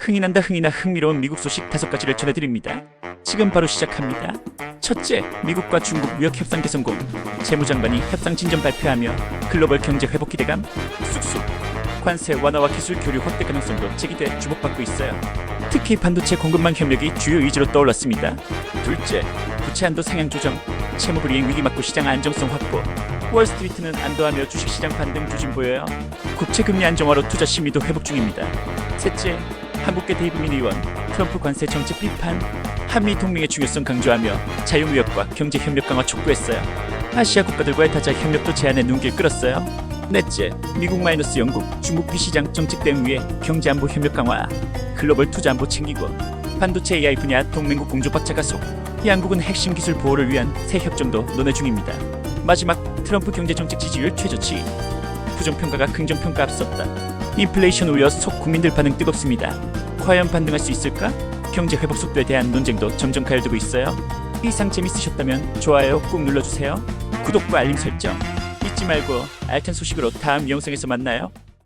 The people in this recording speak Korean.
흥이 난다 흥이 나 흥미로운 미국 소식 다섯 가지를 전해드립니다. 지금 바로 시작합니다. 첫째, 미국과 중국 무역 협상 개성공. 재무장관이 협상 진전 발표하며 글로벌 경제 회복 기대감 쑥쑥. 관세 완화와 기술 교류 확대 가능성도 제기돼 주목받고 있어요. 특히 반도체 공급망 협력이 주요 의지로 떠올랐습니다. 둘째, 부채 한도 상향 조정, 채무 불이행 위기 막고 시장 안정성 확보. 월스트리트는 안도하며 주식시장 반등 조짐 보여요. 국채 금리 안정화로 투자 심리도 회복 중입니다. 셋째, 한국계 데이브민 의원 트럼프 관세 정책 비판, 한미 동맹의 중요성 강조하며 자유무역과 경제 협력 강화 촉구했어요. 아시아 국가들과의 타자 협력도 제안에 눈길 끌었어요. 넷째, 미국 마이너스 영국, 중국 비시장 정책 대응 위해 경제 안보 협력 강화, 글로벌 투자 안보 챙기고, 반도체 AI 분야 동맹국 공조 박차 가속, 양국은 핵심 기술 보호를 위한 새 협정도 논의 중입니다. 마지막 트럼프 경제 정책 지지율 최저치, 부정평가가 긍정평가 앞섰다. 인플레이션 우려 속 국민들 반응 뜨겁습니다. 과연 반등할 수 있을까? 경제 회복 속도에 대한 논쟁도 점점 가열되고 있어요. 이 상 재밌으셨다면 좋아요 꾹 눌러주세요. 구독과 알림 설정 잊지 말고 알찬 소식으로 다음 영상에서 만나요.